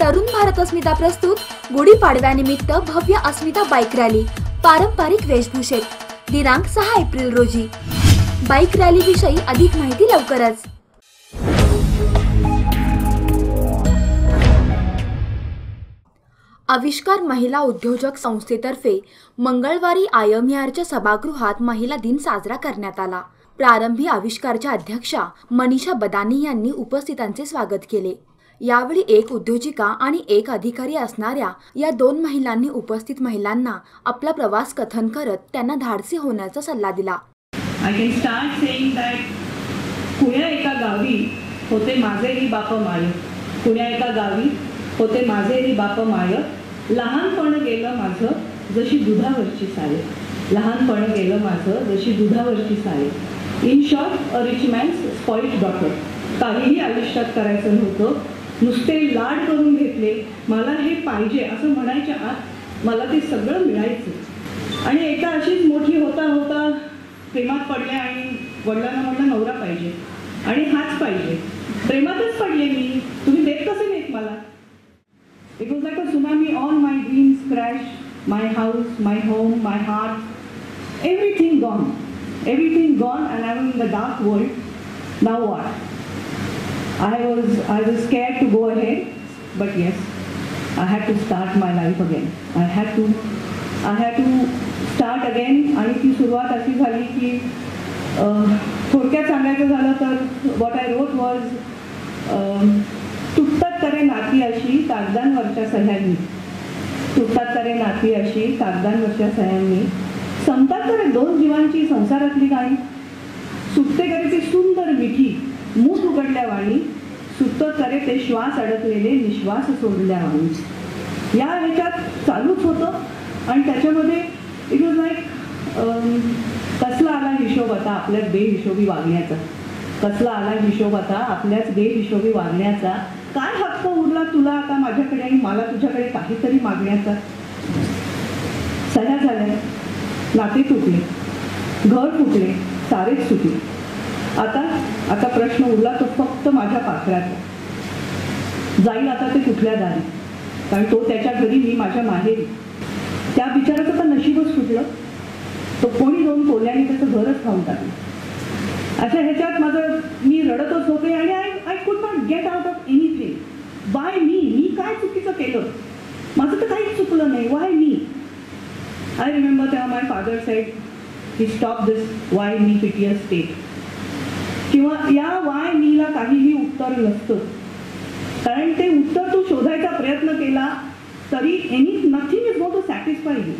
तरुण भारत अस्मिता प्रस्तुत गुढीपाडव्यानिमित्त भव्य अस्मिता bike rally पारंपरिक वेशभूषेत. दिनांक सहा एप्रिल रोजी. बाईक रॅली विषयी अधिक माहिती लवकरच. आविष्कार महिला उद्योजक संस्थेतर्फे मंगळवारी आयएमआरच्या सभागृहात महिला दिन साजरा करण्यात आला. प्रारंभी आविष्कारच्या अध्यक्षा मनीषा बदानी यांनी उपस्थितांचे स्वागत केले. यावेळी एक उद्योजिका आणि एक अधिकारी असणाऱ्या या दोन महिलांनी उपस्थित महिलांना आपला प्रवास कथन करत त्यांना धाडसी होण्याचा सल्ला दिला. I can start saying that पुण्या एका गावी होते माझेही बाप माय पुण्या एका गावी होते माझेही बाप माय लहानपण गेलं माझं जशी दुधावरची साय लहानपण गेलं माझं जशी दुधावरची साय in short a rich man's spoilt daughter काहीही आयुष्यात करायचं नव्हतं. नुसते लाड करून घेतले. मला हे पाहिजे असं म्हणायच्या आत मला ते सगळं मिळायचं. आणि एका अशीच मोठी होता होता प्रेमात पडले आणि वडिलांना म्हटलं नवरा पाहिजे आणि हाच पाहिजे प्रेमातच पडले मी तुम्ही देत कसे नाहीत मला it was like a tsunami all my dreams crash my house my home my heart everything gone everything gone and I in the dark world now what I was I was scared to go ahead, but yes, I had to start my life again. I had to I had to again आणि ती सुरुवात अशी झाली की थोडक्यात सांगायचं झालं तर वॉट आय रोट वॉज तुटतात करे नाती अशी कागदांवरच्या सह्यांनी. तुटतात करे नाती अशी कागदांवरच्या सह्यांनी. संपतात करे दोन जीवांची संसारातली गाणी. सुटते करे ती सुंदर मिठी मूठ उघडल्या वाणी. सुटत करे ते श्वास अडकलेले निश्वास सोडल्या वाणी. या ह्याच्यात चालूच होतं. आणि त्याच्यामध्ये इट वॉज कसला आला हिशोब आता आपल्याच बेहिशोबी वागण्याचा? कसला आला हिशोब आता आपल्याच बेहिशोबी वागण्याचा? काय हक्क उरला तुला आता माझ्याकडे आणि मला तुझ्याकडे काहीतरी मागण्याचा? सह्या झाल्या. नाते तुटले. घर फुटले. सारेच सुटले आता आता प्रश्न उरला तो फक्त माझ्या पाखराचा. जाईल आता ते कुठल्या दारी? कारण तो त्याच्या घरी मी माझ्या माहेरी. त्या बिचाराचं तर नशीबच सुटलं तो कोणी दोन कोल्याने त्याचं घरच खाऊन टाकलं. अशा ह्याच्यात माझं मी रडतच होते आणि I I could not get out of anything why मी मी काय चुकीचं केलं? माझं तर काहीच चुकलं नाही. वाय मी आय रिमेंबर तेव्हा my father said he stop this why me pitier state किंवा या वाय मीला काहीही उत्तर नसतं. कारण ते उत्तर तू शोधायचा प्रयत्न केला तरी any nothing is got to satisfy you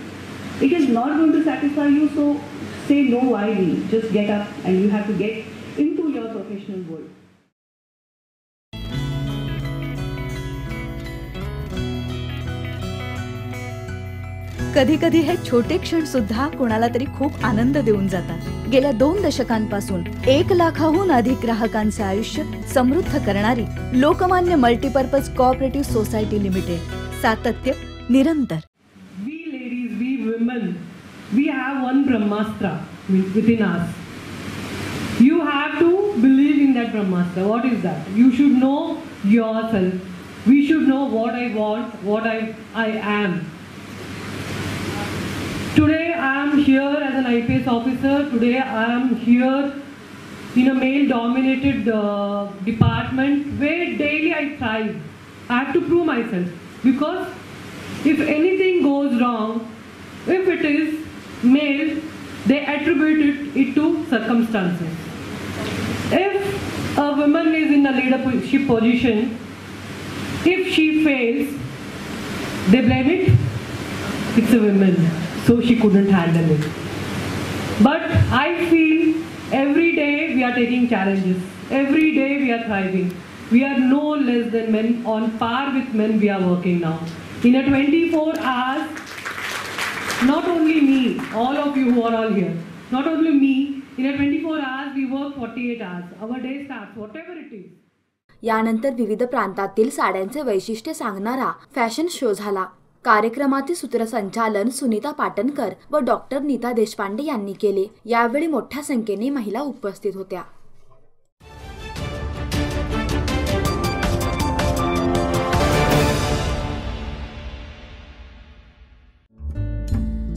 It is not going to satisfy you, so say no, why me? Just get up and you have to get into your professional world. कधी कधी हे छोटे क्षण सुद्धा कोणाला तरी खूप आनंद देऊन जातात गेल्या दोन दशकांपासून एक लाखाहून अधिक ग्राहकांचे आयुष्य समृद्ध करणारी Lokmanya multipurpose cooperative society limited सातत्य निरंतर women, we have one Brahmastra within us. You have to believe in that Brahmastra. What is that? You should know yourself. We should know what I want, what I, I am. Today I am here as an IPS officer. Today I am here in a male dominated uh, department where daily I thrive. I have to prove myself because if anything goes wrong, if it is male, they attribute it, to circumstances. If a woman is in a leadership position, if she fails, they blame it. It's a woman, so she couldn't handle it. But I feel every day we are taking challenges. Every day we are thriving. We are no less than men. On par with men, we are working now. In a 24 hours, not only me, all of you who are all here, not only me, In a 24 hours, we work 48 hours. Our day starts, whatever it is. यानंतर विविध प्रांतातील साड्यांचे वैशिष्ट्य सांगणारा fashion show झाला कार्यक्रमाचे सूत्रसंचालन सुनीता पाटणकर व डॉक्टर नीता देशपांडे यांनी केले यावेळी मोठ्या संख्येने महिला उपस्थित होत्या